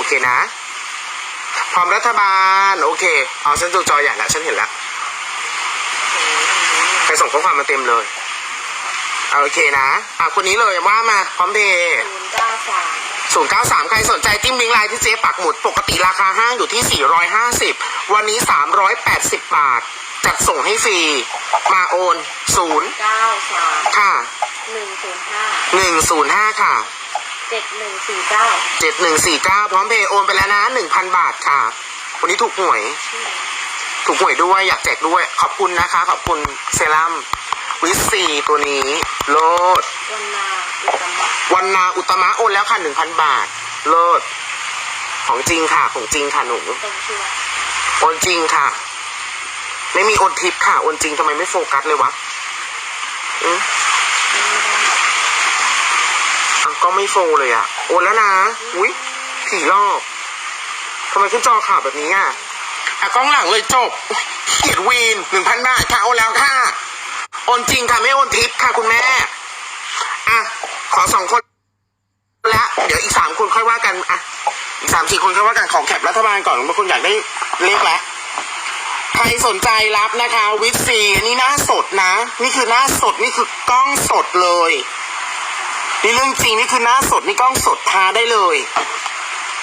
อเคนะ พร้อมรัฐบาล โอเคเอาฉันดูจอใหญ่แล้วฉันเห็นแล้วใครส่งข้อความมาเต็มเลยเอาโอเคนะอะคนนี้เลยว่ามาพร้อมเพย์ศูนย์เก้าสามศูนย์เก้าสามใครสนใจจิ้มลิงก์ไลน์ที่เจ๊ปักหมุดปกติราคาห้างอยู่ที่สี่ร้อยห้าสิบวันนี้สามร้อยแปดสิบบาท จัดส่งให้ฟรี มาโอนศูนย์เก้าสามค่ะหนึ่งศูนย์ห้าหนึ่งศูนย์ห้าค่ะ เจ็ดหนึ่งสี่เก้าเจ็ดหนึ่งสี่เก้าพร้อมเพย์โอนไปแล้วนะหนึ่งพันบาทค่ะ วันนี้ถูกหวย ถูกหวยด้วยอยากแจกด้วย ขอบคุณนะคะ ขอบคุณเซรั่มวิซีตัวนี้โลด วันนาอุตมะวันนาอุตมะโอนแล้วค่ะหนึ่งพันบาท โลด ของจริงค่ะ ของจริงค่ะหนูตรงชื่อโอนจริงค่ะ ไม่มีโอนทิปค่ะโอนจริงทำไมไม่โฟกัสเลยวะอืมอะก็ ไม่โฟเลยอะ โอนแล้วนะ อุ้ยผีหลอกทำไมขึ้นจอข่าวแบบนี้อะอะกล้องหลังเลยจบอุ๊ยเขียนวีนหนึ่งพันบาทค่ะโอนแล้วค่ะ โอนจริงค่ะไม่โอนทิปค่ะคุณแม่ อะ ขอสองคนละเดี๋ยวอีกสามคนค่อยว่ากัน อะ อีกสามสี่คนค่อยว่ากันของแคปรัฐบาลก่อนบางคนอยากได้เลขแล้วใครสนใจรับนะคะวิซีอันนี้หน้าสดนะ นี่คือหน้าสดนี่คือกล้องสดเลย นี่เรื่องจริงนี่คือหน้าสดนี่กล้องสดทาได้เลย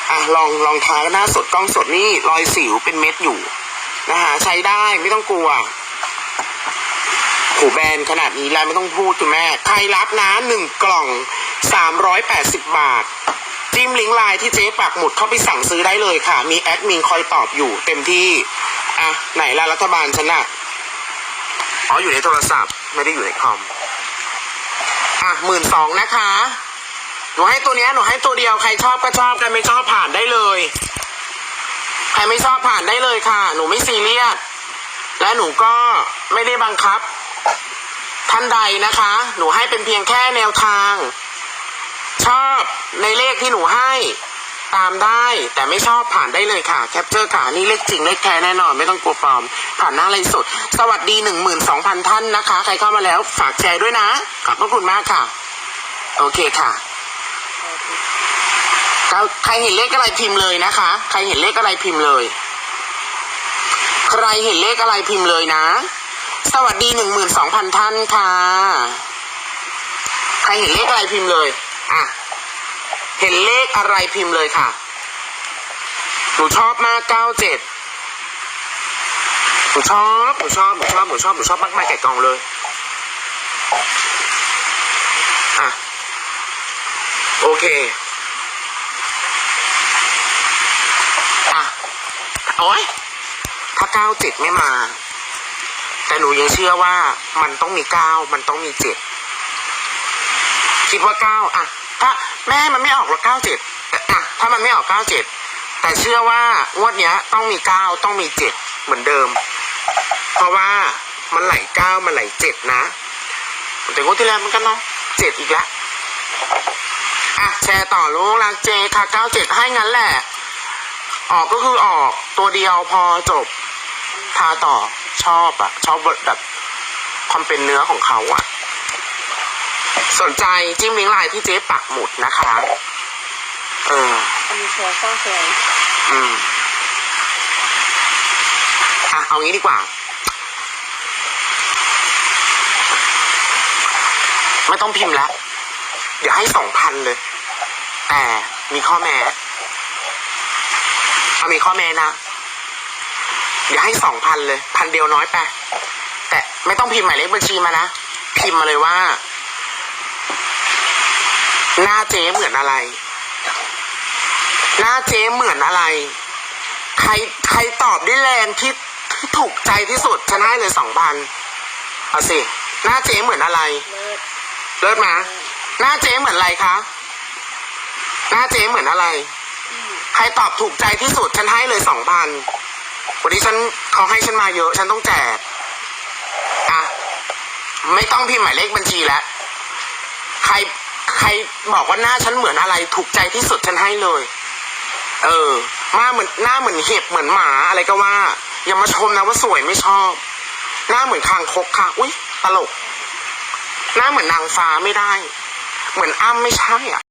อะลองลองทาหน้าสดกล้องสดนี่รอยสิวเป็นเม็ดอยู่นะคะใช้ได้ไม่ต้องกลัวหูแบนขนาดนี้แล้วไม่ต้องพูดคุณแม่ ใครรับนะหนึ่งกล่องสามร้อยแปดสิบบาท จิ้มลิงก์ไลน์ที่เจ๊ปักหมุดเข้าไปสั่งซื้อได้เลยค่ะ มีแอดมินคอยตอบอยู่เต็มที่ อะ ไหนล่ะรัฐบาลฉันอะอ๋ออยู่ในโทรศัพท์ ไม่ได้อยู่ในคอม อะหมื่นสองนะคะ หนูให้ตัวเนี้ยหนูให้ตัวเดียวใครชอบก็ชอบใครไม่ชอบผ่านได้เลย ใครไม่ชอบผ่านได้เลยค่ะ หนูไม่ซีเรียสและหนูก็ไม่ได้บังคับ ท่านใดนะคะ หนูให้เป็นเพียงแค่แนวทาง ชอบในเลขที่หนูให้ ตามได้แต่ไม่ชอบผ่านได้เลยค่ะ แคปเจอร์ค่ะนี่เลขจริงเลขแท้แน่นอน ไม่ต้องกลัวปลอม ผ่านหน้าไลฟ์สด สวัสดีหนึ่งหมื่นสองพันท่านนะคะ ใครเข้ามาแล้วฝากแชร์ด้วยนะ ขอบพระคุณมากค่ะ โอเคค่ะใครเห็นเลขอะไรพิมพ์เลยนะคะ ใครเห็นเลขอะไรพิมพ์เลย ใครเห็นเลขอะไรพิมพ์เลยนะ สวัสดีหนึ่งหมื่นสองพันท่านค่ะ ใครเห็นเลขอะไรพิมพ์เลย อะ เห็นเลขอะไรพิมพ์เลยค่ะ หนูชอบมากเก้าเจ็ดหนูชอบหนูชอบหนูชอบหนูชอบหนูชอบมากมายแก่กองเลยอะโอเคอะโอ้ยถ้าเก้าเจ็ดไม่มา แต่หนูยังเชื่อว่ามันต้องมีเก้ามันต้องมีเจ็ดคิดว่าเก้าอะถ้า แม่มันไม่ออกหรอกเก้าเจ็ดถ้ามันไม่ออกเก้าเจ็ดแต่เชื่อว่างวดเนี้ยต้องมีเก้าต้องมีเจ็ดเหมือนเดิม เพราะว่ามันไหลเก้ามันไหลเจ็ดนะ แต่งวดที่แล้วมันก็เนาะเจ็ดอีกแล้วอะแชร์ต่อลูกรักเจค่ะเก้าเจ็ดให้งั้นแหละ ออกก็คือออกตัวเดียวพอจบทาต่อชอบอะชอบแบบความเป็นเนื้อของเขาอะ สนใจจิ้มลิงก์ไลน์ที่เจ๊ปักหมุดนะคะ เออ อันนี้ชัวร์สร้างแสงอืมอะเอางี้ดีกว่า ไม่ต้องพิมพ์แล้ว เดี๋ยวให้สองพันเลย แต่มีข้อแม้เอามีข้อแม้นะ เดี๋ยวให้สองพันเลย พันเดียวน้อยไป แต่ไม่ต้องพิมพ์หมายเลขบัญชีมานะ พิมพ์มาเลยว่า หน้าเจ๊เหมือนอะไร หน้าเจ๊เหมือนอะไร ใครใครตอบได้แรงที่ที่ถูกใจที่สุดฉันให้เลยสองพันเอาสิ หน้าเจ๊เหมือนอะไรเลิศเลิศมา หน้าเจ๊เหมือนอะไรคะ หน้าเจ๊เหมือนอะไร ใครตอบถูกใจที่สุดฉันให้เลยสองพันวันนี้ฉันเขาให้ฉันมาเยอะ ฉันต้องแจกอะไม่ต้องพิมพ์หมายเลขบัญชีแล้ว ใคร ใครบอกว่าหน้าฉันเหมือนอะไรถูกใจที่สุดฉันให้เลย เออมาเหมือนหน้าเหมือนเห็บเหมือนหมาอะไรก็ว่า อย่ามาชมนะว่าสวยไม่ชอบ หน้าเหมือนคางคกค่ะ อุ้ยตลก หน้าเหมือนนางฟ้าไม่ได้ เหมือนอ้ำไม่ใช่อะ